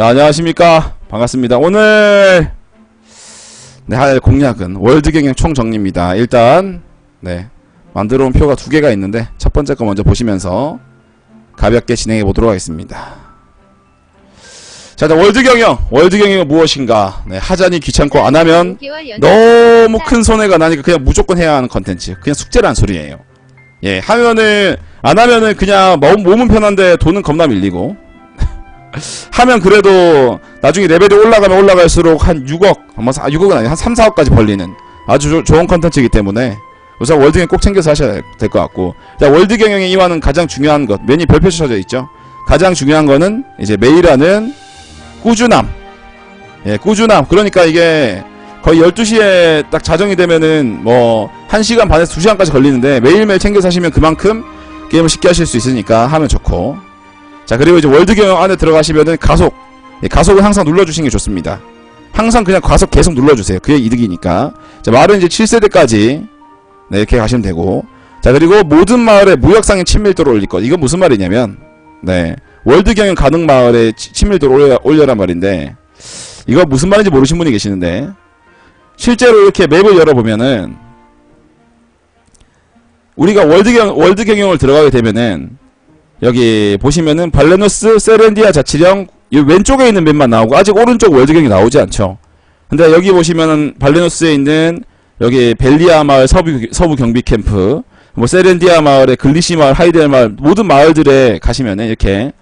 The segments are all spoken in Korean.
자, 안녕하십니까. 반갑습니다. 오늘, 네, 할 공략은 월드 경영 총정리입니다. 일단, 네, 만들어 온 표가 두 개가 있는데, 첫 번째 거 먼저 보시면서 가볍게 진행해 보도록 하겠습니다. 자, 자, 월드 경영. 월드 경영은 무엇인가? 네, 하자니 귀찮고 안 하면 너무 큰 손해가 나니까 그냥 무조건 해야 하는 컨텐츠. 그냥 숙제란 소리예요. 예, 하면은, 안 하면은 그냥 몸, 몸은 편한데 돈은 겁나 밀리고. 하면 그래도 나중에 레벨이 올라가면 올라갈수록 한 6억, 아마 6억은 아니고 한 3, 4억까지 벌리는 아주 조- 좋은 컨텐츠이기 때문에 우선 월드경영 꼭 챙겨서 하셔야 될 것 같고. 자, 월드 경영의 이완은 가장 중요한 것. 메뉴 별표 쳐져 있죠? 가장 중요한 거는 이제 매일 하는 꾸준함. 예, 꾸준함. 그러니까 이게 거의 12시에 딱 자정이 되면은 뭐 1시간 반에서 2시간까지 걸리는데 매일매일 챙겨서 하시면 그만큼 게임을 쉽게 하실 수 있으니까 하면 좋고 자 그리고 이제 월드 경영 안에 들어가시면은 가속. 예, 가속은 항상 눌러주시는 게 좋습니다. 항상 그냥 가속 계속 눌러주세요. 그게 이득이니까. 자 마을은 이제 7세대까지. 네 이렇게 가시면 되고. 자 그리고 모든 마을에 무역상인 친밀도를 올릴 것. 이건 무슨 말이냐면 네 월드 경영 가능 마을에 치- 친밀도를 올려, 올려란 말인데 이거 무슨 말인지 모르신 분이 계시는데 실제로 이렇게 맵을 열어보면은 우리가 월드 경 월드 경영을 들어가게 되면은 여기 보시면은 발레노스 세렌디아 자치령 이 왼쪽에 있는 맵만 나오고 아직 오른쪽 월드 경영이 나오지 않죠. 근데 여기 보시면은 발레노스에 있는 여기 벨리아 마을 서부 서부 경비 캠프 뭐 세렌디아 마을에 글리시 마을 하이델 마을 모든 마을들에 가시면은 이렇게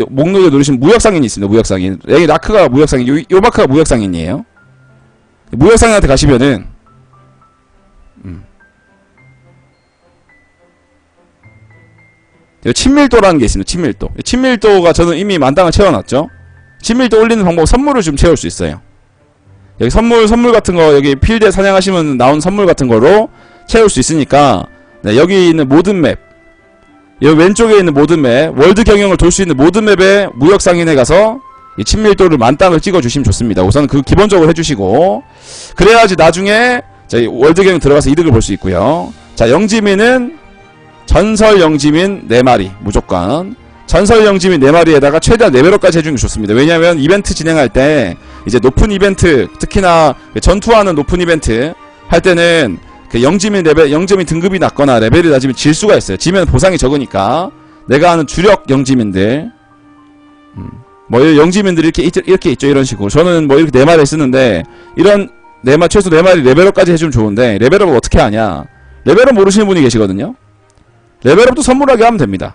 요- 목록에 누르시면 무역상인이 있습니다. 무역상인 여기 라크가 무역상인 요, 요마크가 무역상인이에요. 무역상인한테 가시면은 친밀도라는 게 있습니다. 친밀도. 이 친밀도가 저는 이미 만땅을 채워놨죠. 친밀도 올리는 방법 선물을 좀 채울 수 있어요. 여기 선물 선물 같은 거 여기 필드에 사냥하시면 나온 선물 같은 거로 채울 수 있으니까 네, 여기 있는 모든 맵 여기 왼쪽에 있는 모든 맵 월드 경영을 돌 수 있는 모든 맵에 무역 상인에 가서 이 친밀도를 만땅을 찍어 주시면 좋습니다. 우선 그 기본적으로 해주시고 그래야지 나중에 저희 월드 경영 들어가서 이득을 볼 수 있고요. 자 영지민은 전설 영지민 4마리 무조건 전설 영지민 4마리에다가 최대한 레벨업까지 해주는 게 좋습니다. 왜냐면 이벤트 진행할 때 이제 높은 이벤트 특히나 전투하는 높은 이벤트 할 때는 그 영지민 레벨 영지민 등급이 낮거나 레벨이 낮으면 질 수가 있어요. 지면 보상이 적으니까 내가 아는 주력 영지민들 음, 뭐이 영지민들이 이렇게 있, 이렇게 있죠 이런 식으로 저는 뭐 이렇게 네 마리 쓰는데 이런 네마 최소 네 마리 레벨업까지 해주면 좋은데 레벨업을 어떻게 하냐 레벨업 모르시는 분이 계시거든요. 레벨업도 선물하게 하면 됩니다.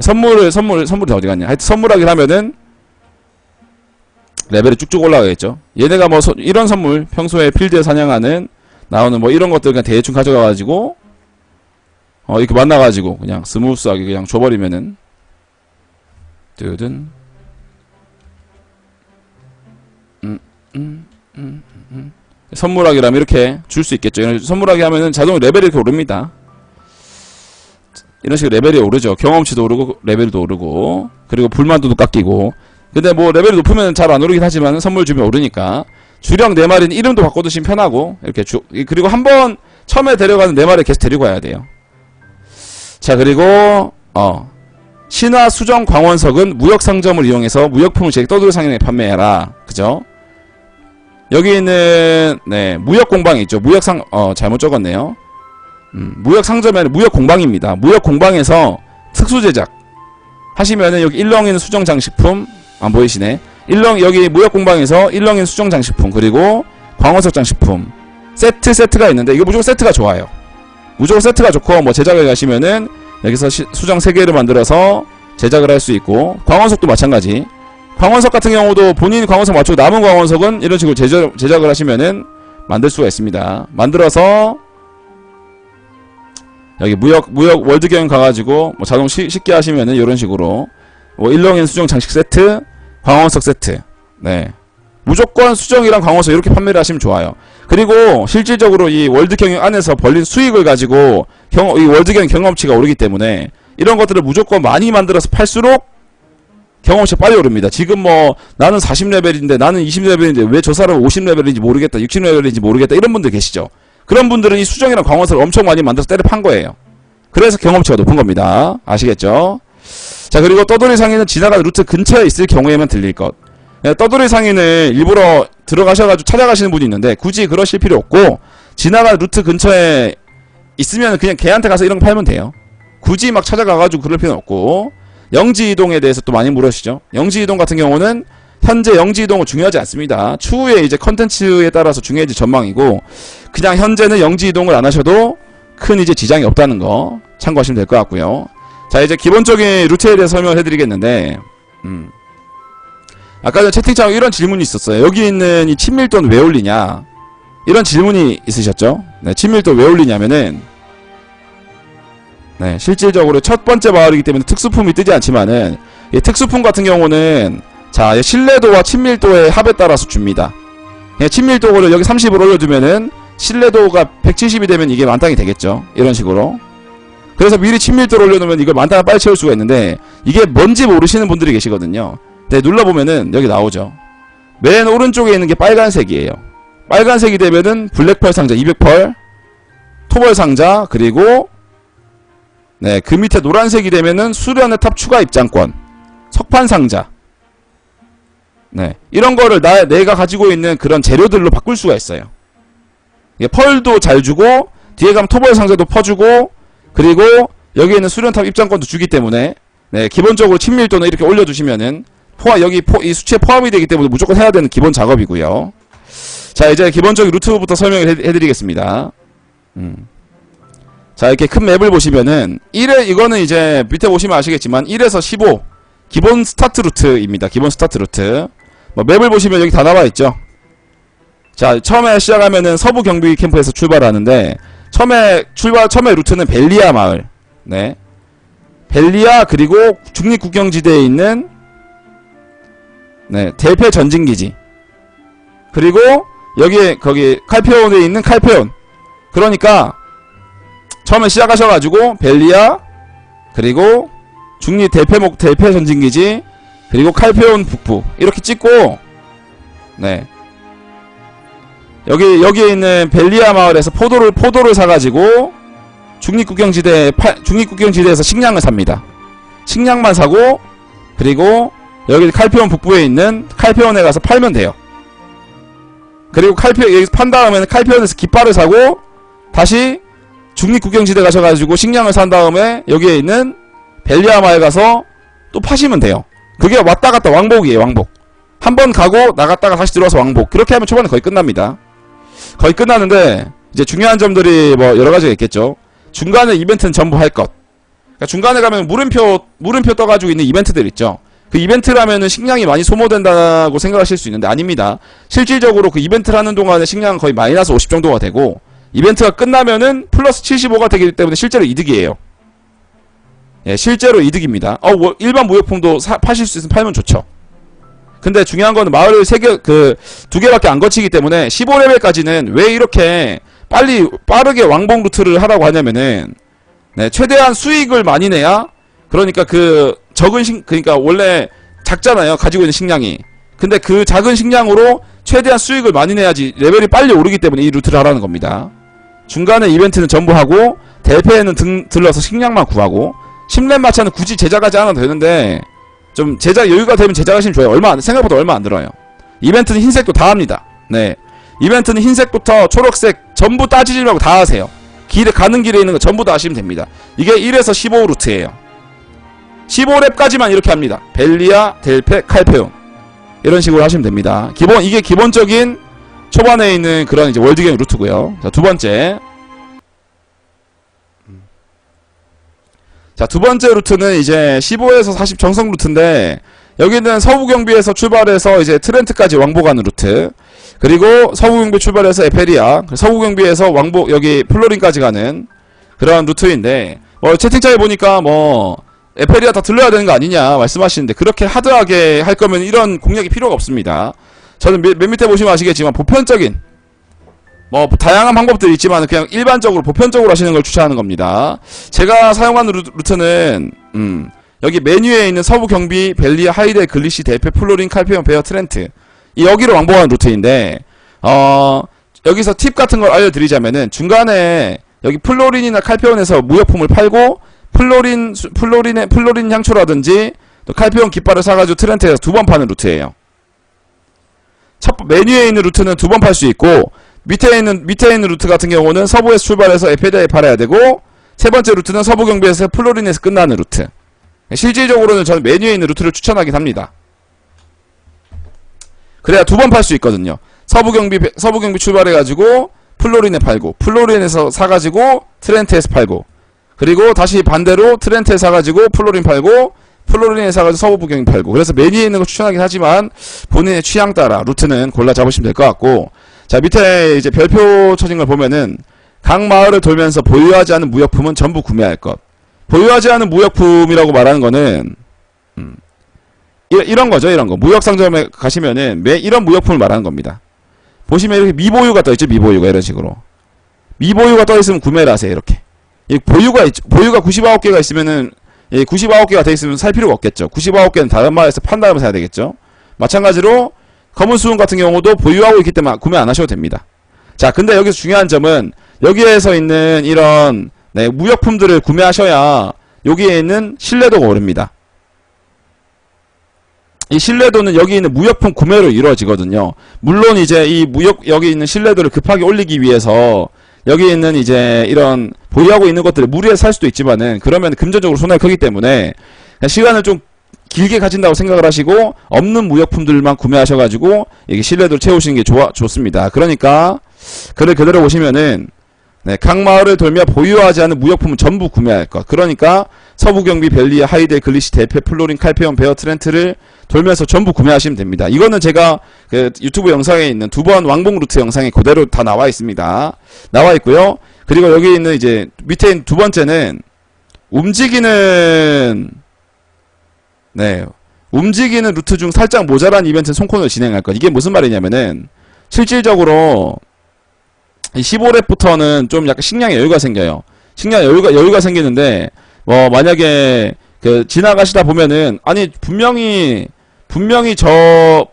선물을 선물 선물이 어디 갔냐? 하여튼 선물하게 하면은 레벨이 쭉쭉 올라가겠죠. 얘네가 뭐 소- 이런 선물 평소에 필드에 사냥하는 나오는 뭐 이런 것들 그냥 대충 가져가 가지고 어 이렇게 만나 가지고 그냥 스무스하게 그냥 줘 버리면은 뜨든 음, 음, 음, 음. 선물하기라면 이렇게 줄 수 있겠죠. 이런 선물하게 하면은 자동 레벨이 이렇게 오릅니다. 이런 식으로 레벨이 오르죠. 경험치도 오르고 레벨도 오르고 그리고 불만도도 깎이고. 근데 뭐 레벨이 높으면 잘 안 오르긴 하지만 선물 주면 오르니까 주령 네 마리는 이름도 바꿔두시면 편하고 이렇게 주 이- 그리고 한 번 처음에 데려가는 네 마리 계속 데리고 와야 돼요. 자 그리고 어 신화 수정 광원석은 무역 상점을 이용해서 무역품을 제 떠돌이 상인에 판매해라. 그죠? 여기 있는 네 무역 공방이 있죠. 무역 상 어 잘못 적었네요. 음, 무역 상점이 아니라 무역 공방입니다. 무역 공방에서 특수 제작 하시면은 여기 일렁이는 수정 장식품 안 보이시네. 일렁 여기 무역 공방에서 일렁이는 수정 장식품 그리고 광어석 장식품 세트 세트가 있는데 이거 무조건 세트가 좋아요. 무조건 세트가 좋고 뭐 제작을 가시면은 여기서 시- 수정 세 개를 만들어서 제작을 할 수 있고 광원석도 마찬가지. 광원석 같은 경우도 본인 광원석 맞추고 남은 광원석은 이런 식으로 제작, 제작을 하시면은 만들 수가 있습니다. 만들어서 여기 무역 무역 월드 경영 가가지고 뭐 자동 시, 쉽게 하시면은 이런 식으로 뭐 일렁인 수정 장식 세트, 광원석 세트, 네 무조건 수정이랑 광원석 이렇게 판매를 하시면 좋아요. 그리고 실질적으로 이 월드 경영 안에서 벌린 수익을 가지고 경, 이 월드 경영 경험치가 오르기 때문에 이런 것들을 무조건 많이 만들어서 팔수록 경험치가 빨리 오릅니다. 지금 뭐 나는 40레벨인데 나는 20레벨인데 왜 저 사람은 50레벨인지 모르겠다, 60레벨인지 모르겠다 이런 분들 계시죠. 그런 분들은 이 수정이랑 광원석을 엄청 많이 만들어서 때려 판 거예요. 그래서 경험치가 높은 겁니다. 아시겠죠? 자 그리고 떠돌이 상인은 지나가는 루트 근처에 있을 경우에만 들릴 것. 네, 떠돌이 상인을 일부러 들어가셔가지고 찾아가시는 분이 있는데 굳이 그러실 필요 없고 지나간 루트 근처에 있으면 그냥 걔한테 가서 이런 거 팔면 돼요. 굳이 막 찾아가가지고 그럴 필요는 없고 영지 이동에 대해서 또 많이 물으시죠. 영지 이동 같은 경우는 현재 영지 이동은 중요하지 않습니다. 추후에 이제 컨텐츠에 따라서 중요해질 전망이고 그냥 현재는 영지 이동을 안 하셔도 큰 이제 지장이 없다는 거 참고하시면 될 것 같고요. 자 이제 기본적인 루트에 대해서 설명을 해드리겠는데 음. 아까 전 채팅창에 이런 질문이 있었어요. 여기 있는 이 친밀도는 왜 올리냐? 이런 질문이 있으셨죠? 네, 친밀도 왜 올리냐면은 네, 실질적으로 첫 번째 마을이기 때문에 특수품이 뜨지 않지만은 이 특수품 같은 경우는 자, 이 신뢰도와 친밀도의 합에 따라서 줍니다. 그냥 친밀도를 여기 30을 올려두면은 신뢰도가 170이 되면 이게 만땅이 되겠죠. 이런 식으로. 그래서 미리 친밀도를 올려놓으면 이걸 만땅을 빨리 채울 수가 있는데 이게 뭔지 모르시는 분들이 계시거든요. 네, 눌러보면은 여기 나오죠. 맨 오른쪽에 있는 게 빨간색이에요. 빨간색이 되면은 블랙펄 상자 200펄, 토벌 상자, 그리고 네, 그 밑에 노란색이 되면은 수련의 탑 추가 입장권, 석판 상자. 네, 이런 거를 나, 내가 가지고 있는 그런 재료들로 바꿀 수가 있어요. 이게 펄도 잘 주고, 뒤에 가면 토벌 상자도 퍼주고, 그리고 여기 있는 수련탑 입장권도 주기 때문에, 네, 기본적으로 친밀도는 이렇게 올려두시면은, 포함, 여기 포, 이 수치에 포함이 되기 때문에 무조건 해야 되는 기본 작업이고요. 자, 이제 기본적인 루트부터 설명을 해, 해드리겠습니다. 음. 자, 이렇게 큰 맵을 보시면은, 1에, 이거는 이제 밑에 보시면 아시겠지만, 1에서 15, 기본 스타트 루트입니다. 기본 스타트 루트. 뭐, 맵을 보시면 여기 다 나와 있죠. 자, 처음에 시작하면은 서부 경비 캠프에서 출발하는데, 처음에 출발, 처음에 루트는 벨리아 마을. 네. 벨리아, 그리고 중립 국경지대에 있는, 네, 대패 전진기지. 그리고, 여기, 거기, 칼페온에 있는 칼페온. 그러니까, 처음에 시작하셔가지고 벨리아 그리고 중립 대패목 대패 전진기지 그리고 칼페온 북부 이렇게 찍고 네 여기 여기에 있는 벨리아 마을에서 포도를 포도를 사가지고 중립국경지대 파, 중립국경지대에서 식량을 삽니다. 식량만 사고 그리고 여기 칼페온 북부에 있는 칼페온에 가서 팔면 돼요. 그리고 칼페 여기서 판 다음에는 칼페온에서 깃발을 사고 다시 중립국경지대 가셔가지고 식량을 산 다음에 여기에 있는 벨리아 마을 가서 또 파시면 돼요. 그게 왔다 갔다 왕복이에요, 왕복. 한 번 가고 나갔다가 다시 들어와서 왕복. 그렇게 하면 초반에 거의 끝납니다. 거의 끝나는데 이제 중요한 점들이 뭐 여러 가지가 있겠죠. 중간에 이벤트는 전부 할 것. 그러니까 중간에 가면 물음표 물음표 떠가지고 있는 이벤트들 있죠. 그 이벤트라면은 식량이 많이 소모된다고 생각하실 수 있는데 아닙니다. 실질적으로 그 이벤트를 하는 동안에 식량은 거의 마이너스 50 정도가 되고 이벤트가 끝나면은 플러스 75가 되기 때문에 실제로 이득이에요. 예, 실제로 이득입니다. 어, 뭐 일반 무역품도 사, 파실 수 있으면 팔면 좋죠. 근데 중요한 거는 마을을 세 개, 그, 두 개밖에 안 거치기 때문에 15레벨까지는 왜 이렇게 빨리, 빠르게 왕복 루트를 하라고 하냐면은, 네, 최대한 수익을 많이 내야, 그러니까 그, 적은 식, 그러니까 원래 작잖아요. 가지고 있는 식량이. 근데 그 작은 식량으로 최대한 수익을 많이 내야지 레벨이 빨리 오르기 때문에 이 루트를 하라는 겁니다. 중간에 이벤트는 전부 하고 대패에는 등, 들러서 식량만 구하고 10렙 마차는 굳이 제작하지 않아도 되는데 좀 제작 여유가 되면 제작하시면 좋아요. 얼마 안, 생각보다 얼마 안 들어요. 이벤트는 흰색도 다 합니다. 네. 이벤트는 흰색부터 초록색 전부 따지지 말고 다 하세요. 길에 가는 길에 있는 거 전부 다 하시면 됩니다. 이게 1에서 15 루트예요. 15렙까지만 이렇게 합니다. 벨리아, 델페, 칼페온 이런 식으로 하시면 됩니다. 기본 이게 기본적인 초반에 있는 그런 이제 월드게임 루트고요. 자, 두 번째. 자, 두 번째 루트는 이제 15에서 40 정성 루트인데 여기는 서부 경비에서 출발해서 이제 트렌트까지 왕복하는 루트. 그리고 서부 경비 출발해서 에페리아, 서부 경비에서 왕복 여기 플로린까지 가는 그런 루트인데 뭐 채팅창에 보니까 뭐 에페리아 다 들러야 되는 거 아니냐 말씀하시는데 그렇게 하드하게 할 거면 이런 공략이 필요가 없습니다. 저는 맨, 맨 밑에 보시면 아시겠지만 보편적인 뭐 다양한 방법들이 있지만 그냥 일반적으로 보편적으로 하시는 걸 추천하는 겁니다. 제가 사용하는 루, 루트는 음, 여기 메뉴에 있는 서부 경비 벨리아 하이데 글리시 대패 플로린 칼페온 베어 트렌트 이 여기로 왕복하는 루트인데 어 여기서 팁 같은 걸 알려드리자면은 중간에 여기 플로린이나 칼페온에서 무역품을 팔고 플로린 수- 플로린의 플로린 향초라든지 또 칼페온 깃발을 사가지고 트렌트에서 두 번 파는 루트예요. 첫 메뉴에 있는 루트는 두 번 팔 수 있고 밑에 있는 밑에 있는 루트 같은 경우는 서부에서 출발해서 에페다에 팔아야 되고 세 번째 루트는 서부 경비에서 플로린에서 끝나는 루트. 실질적으로는 저는 메뉴에 있는 루트를 추천하긴 합니다. 그래야 두 번 팔 수 있거든요. 서부 경비 서부 경비 출발해 가지고 플로린에 팔고 플로린에서 사 가지고 트렌트에서 팔고 그리고 다시 반대로 트렌트에 사 가지고 플로린 팔고 플로린에 사 가지고 서부 경비 팔고 그래서 메뉴에 있는 거 추천하긴 하지만 본인의 취향 따라 루트는 골라 잡으시면 될 것 같고 자 밑에 이제 별표 쳐진 걸 보면은 각 마을을 돌면서 보유하지 않은 무역품은 전부 구매할 것. 보유하지 않은 무역품이라고 말하는 거는 음, 이, 이런 거죠, 이런 거. 무역 상점에 가시면은 매 이런 무역품을 말하는 겁니다. 보시면 이렇게 미보유가 떠 있죠, 미보유가 이런 식으로. 미보유가 떠 있으면 구매를 하세요, 이렇게. 이 보유가 있, 보유가 99개가 있으면은 이 99개가 돼 있으면 살 필요가 없겠죠. 99개는 다른 마을에서 판 다음에 사야 되겠죠. 마찬가지로 검은 수은 같은 경우도 보유하고 있기 때문에 구매 안 하셔도 됩니다. 자, 근데 여기서 중요한 점은 여기에서 있는 이런 네, 무역품들을 구매하셔야 여기에 있는 신뢰도가 오릅니다. 이 신뢰도는 여기 있는 무역품 구매로 이루어지거든요. 물론 이제 이 무역 여기 있는 신뢰도를 급하게 올리기 위해서 여기 있는 이제 이런 보유하고 있는 것들을 무리해서 살 수도 있지만은 그러면 금전적으로 손해가 크기 때문에 시간을 좀 길게 가진다고 생각을 하시고 없는 무역품들만 구매하셔가지고 이게 신뢰도를 채우시는 게 좋아 좋습니다. 그러니까 글을 그대로 보시면은 네, 각 마을을 돌며 보유하지 않은 무역품은 전부 구매할 것. 그러니까 서부 경비, 벨리아, 하이델, 글리시, 대패, 플로린, 칼페온, 베어, 트렌트를 돌면서 전부 구매하시면 됩니다. 이거는 제가 그 유튜브 영상에 있는 두 번 왕복 루트 영상에 그대로 다 나와 있습니다. 나와 있고요. 그리고 여기 있는 이제 밑에 있는 두 번째는 움직이는 네 움직이는 루트 중 살짝 모자란 이벤트 손코너를 진행할 것. 이게 무슨 말이냐면은 실질적으로 이 15렙부터는 좀 약간 식량에 여유가 생겨요. 식량 여유가 여유가 생기는데 뭐 만약에 그 지나가시다 보면은 아니 분명히 분명히 저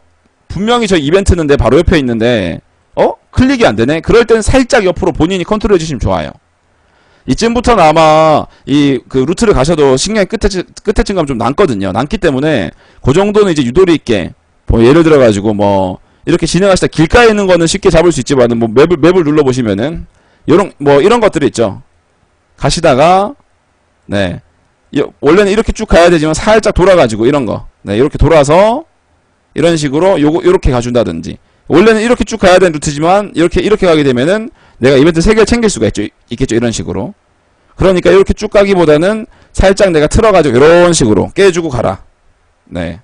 분명히 저 이벤트는 내 바로 옆에 있는데 어 클릭이 안 되네. 그럴 땐 살짝 옆으로 본인이 컨트롤 해 주시면 좋아요. 이쯤부터는 아마 이 그 루트를 가셔도 식량이 끝에 끝에쯤 가면 좀 남거든요. 남기 때문에 그 정도는 이제 유도리 있게 뭐 예를 들어 가지고 뭐 이렇게 진행하시다 길가에 있는 거는 쉽게 잡을 수 있지만은 뭐 맵을 맵을 눌러 보시면은 요런 뭐 이런 것들이 있죠. 가시다가 네 이- 원래는 이렇게 쭉 가야 되지만 살짝 돌아가지고 이런 거 네 이렇게 돌아서 이런 식으로 요거 요렇게 가준다든지 원래는 이렇게 쭉 가야 되는 루트지만 이렇게 이렇게 가게 되면은 내가 이벤트 3개를 챙길 수가 있죠 있겠죠 이런 식으로 그러니까 이렇게 쭉 가기보다는 살짝 내가 틀어가지고 이런 식으로 깨주고 가라 네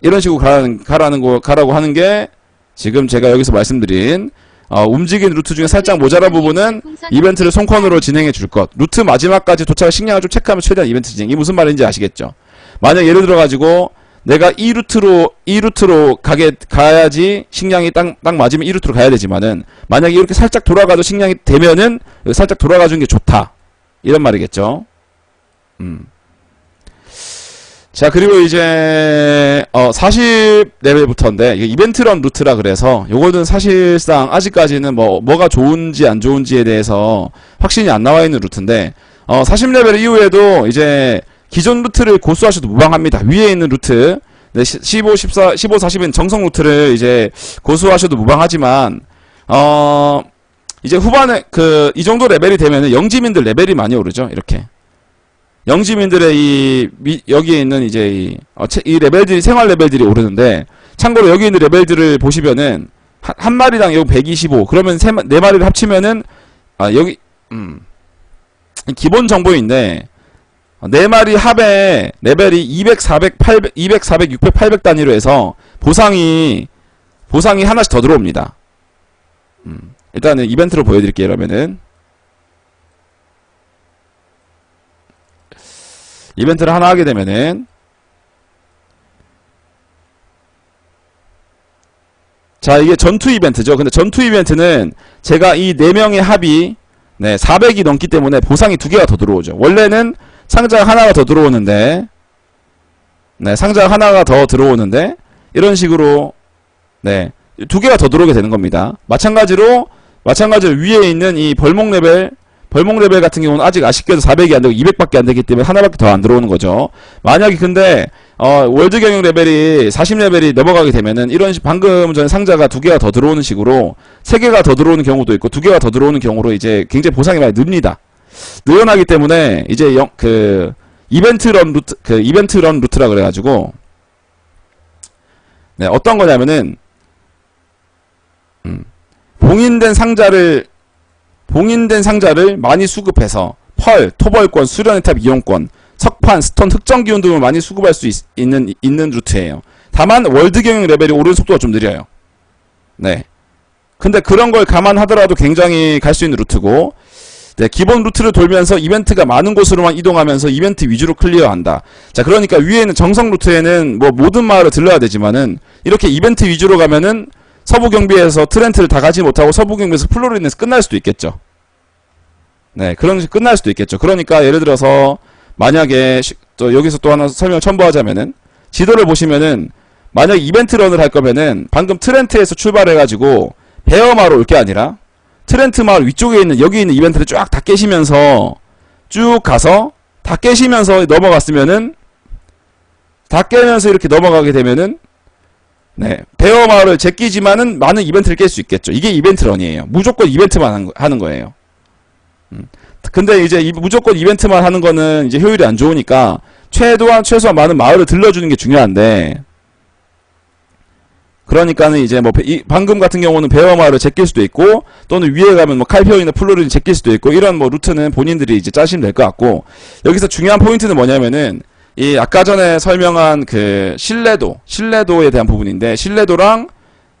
이런 식으로 가라는, 가라는 거, 가라고 하는 게 지금 제가 여기서 말씀드린 어, 움직인 루트 중에 살짝 모자란 부분은 이벤트를 손컨으로 진행해 줄 것. 루트 마지막까지 도착 식량을 좀 체크하면 최대한 이벤트 진행. 이 무슨 말인지 아시겠죠? 만약 예를 들어 가지고 내가 이 루트로 이 루트로 가게 가야지 식량이 딱, 딱 맞으면 이 루트로 가야 되지만은 만약에 이렇게 살짝 돌아가도 식량이 되면은 살짝 돌아가 주는 게 좋다. 이런 말이겠죠. 음. 자 그리고 이제 어 40레벨부터인데 이게 이벤트런 루트라 그래서 요거는 사실상 아직까지는 뭐 뭐가 좋은지 안 좋은지에 대해서 확신이 안 나와 있는 루트인데 어 40레벨 이후에도 이제 기존 루트를 고수하셔도 무방합니다. 위에 있는 루트 네, 15, 14, 15, 40은 정성 루트를 이제 고수하셔도 무방하지만 어 이제 후반에 그 이 정도 레벨이 되면은 영지민들 레벨이 많이 오르죠. 이렇게 영지민들의 이 미, 여기에 있는 이제 이, 어, 체- 이 레벨들이 생활 레벨들이 오르는데 참고로 여기 있는 레벨들을 보시면은 한, 한 마리당 여기 125 그러면 세, 마- 네 마리를 합치면은 아 여기 음 기본 정보인데 어, 네 마리 합에 레벨이 200, 400, 800, 200, 400, 600, 800 단위로 해서 보상이 보상이 하나씩 더 들어옵니다. 음, 일단은 이벤트로 보여드릴게요. 그러면은 이벤트를 하나 하게 되면은 자 이게 전투 이벤트죠 근데 전투 이벤트는 제가 이 4명의 합이 네 400이 넘기 때문에 보상이 두 개가 더 들어오죠 원래는 상자가 하나가 더 들어오는데 네 상자가 하나가 더 들어오는데 이런 식으로 네 두 개가 더 들어오게 되는 겁니다 마찬가지로 마찬가지로 위에 있는 이 벌목 레벨 벌목 레벨 같은 경우는 아직 아쉽게도 400이 안 되고 200밖에 안 되기 때문에 하나밖에 더 안 들어오는 거죠. 만약에 근데 어, 월드 경영 레벨이 40레벨이 넘어가게 되면은 이런 식 방금 전에 상자가 두 개가 더 들어오는 식으로 세 개가 더 들어오는 경우도 있고 두 개가 더 들어오는 경우로 이제 굉장히 보상이 많이 늡니다. 늘어나기 때문에 이제 영, 그 이벤트 런 루트 그 이벤트 런 루트라 그래 가지고 네, 어떤 거냐면은 음, 봉인된 상자를 봉인된 상자를 많이 수급해서 펄, 토벌권, 수련의 탑 이용권, 석판, 스톤, 흑정 기운 등을 많이 수급할 수 있, 는 있는 루트예요. 다만 월드 경영 레벨이 오르는 속도가 좀 느려요. 네. 근데 그런 걸 감안하더라도 굉장히 갈 수 있는 루트고 네, 기본 루트를 돌면서 이벤트가 많은 곳으로만 이동하면서 이벤트 위주로 클리어한다. 자, 그러니까 위에는 정성 루트에는 뭐 모든 마을을 들러야 되지만은 이렇게 이벤트 위주로 가면은 서부 경비에서 트렌트를 다 가지 못하고 서부 경비에서 플로리는에서 끝날 수도 있겠죠. 네, 그런 식 끝날 수도 있겠죠. 그러니까 예를 들어서 만약에 시- 또 여기서 또 하나 설명 첨부하자면은 지도를 보시면은 만약 이벤트 런을 할 거면은 방금 트렌트에서 출발해 가지고 베어마로 올 게 아니라 트렌트 마을 위쪽에 있는 여기 있는 이벤트를 쫙 다 깨시면서 쭉 가서 다 깨시면서 넘어갔으면은 다 깨면서 이렇게 넘어가게 되면은 네 베어 마을을 제끼지만은 많은 이벤트를 깰 수 있겠죠. 이게 이벤트 런이에요. 무조건 이벤트만 하는 거예요. 음. 근데 이제 이 무조건 이벤트만 하는 거는 이제 효율이 안 좋으니까 최소한 최소한 많은 마을을 들러주는 게 중요한데 그러니까는 이제 뭐 이- 방금 같은 경우는 베어 마을을 제낄 수도 있고 또는 위에 가면 뭐 칼피오이나 플로리를 제낄 수도 있고 이런 뭐 루트는 본인들이 이제 짜시면 될 것 같고 여기서 중요한 포인트는 뭐냐면은 이 아까 전에 설명한 그 신뢰도 신뢰도에 대한 부분인데 신뢰도랑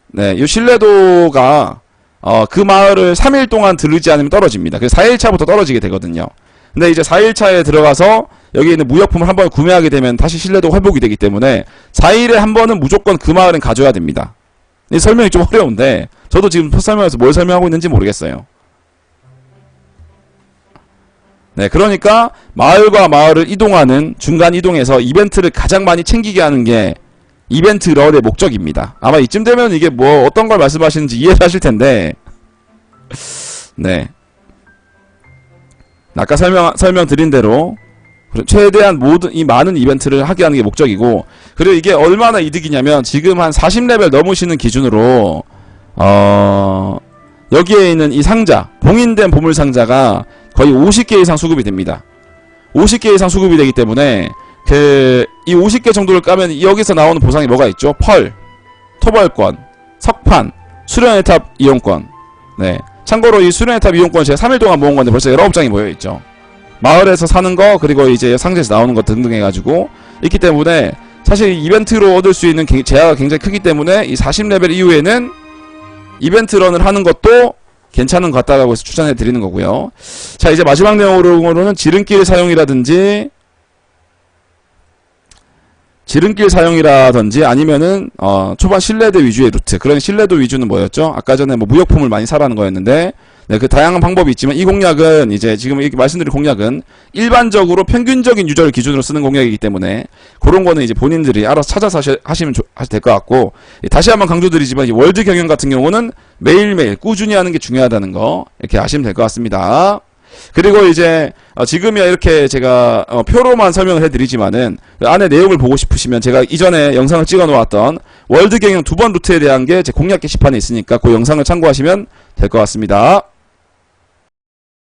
네이 신뢰도가 어 그 마을을 3일 동안 들르지 않으면 떨어집니다. 그래서 4일차부터 떨어지게 되거든요. 근데 이제 4일차에 들어가서 여기 있는 무역품을 한 번 구매하게 되면 다시 신뢰도가 회복이 되기 때문에 4일에 한 번은 무조건 그 마을은 가져야 됩니다. 이 설명이 좀 어려운데 저도 지금 설명에서 뭘 설명하고 있는지 모르겠어요. 네, 그러니까 마을과 마을을 이동하는 중간 이동에서 이벤트를 가장 많이 챙기게 하는 게 이벤트 럴의 목적입니다. 아마 이쯤 되면 이게 뭐 어떤 걸 말씀하시는지 이해를 하실 텐데, 네. 아까 설명 설명 드린 대로 그래, 최대한 모든 이 많은 이벤트를 하게 하는 게 목적이고 그리고 이게 얼마나 이득이냐면 지금 한 40레벨 넘으시는 기준으로 어 여기에 있는 이 상자 봉인된 보물 상자가 거의 50개 이상 수급이 됩니다. 50개 이상 수급이 되기 때문에 그 이 50개 정도를 까면 여기서 나오는 보상이 뭐가 있죠? 펄, 토벌권, 석판, 수련의 탑 이용권. 네. 참고로 이 수련의 탑 이용권 제가 3일 동안 모은 건데 벌써 19장이 모여 있죠. 마을에서 사는 거 그리고 이제 상자에서 나오는 거 등등 해가지고 있기 때문에 사실 이벤트로 얻을 수 있는 개- 제약가 굉장히 크기 때문에 이 40레벨 이후에는 이벤트 런을 하는 것도 괜찮은 것 같다라고 해서 추천해 드리는 거고요. 자 이제 마지막 내용으로는 지름길 사용이라든지 지름길 사용이라든지 아니면은 어 초반 신뢰도 위주의 루트 그런 신뢰도 위주는 뭐였죠? 아까 전에 뭐 무역품을 많이 사라는 거였는데 네, 그 다양한 방법이 있지만 이 공략은 이제 지금 이렇게 말씀드린 공략은 일반적으로 평균적인 유저를 기준으로 쓰는 공략이기 때문에 그런 거는 이제 본인들이 알아서 찾아서 하시, 하시면 될 것 같고 예, 다시 한번 강조드리지만 이 월드 경영 같은 경우는 매일매일 꾸준히 하는 게 중요하다는 거 이렇게 아시면 될 것 같습니다. 그리고 이제 어, 지금이야 이렇게 제가 어, 표로만 설명을 해드리지만은 그 안에 내용을 보고 싶으시면 제가 이전에 영상을 찍어 놓았던 월드 경영 두 번 루트에 대한 게 제 공략 게시판에 있으니까 그 영상을 참고하시면 될 것 같습니다.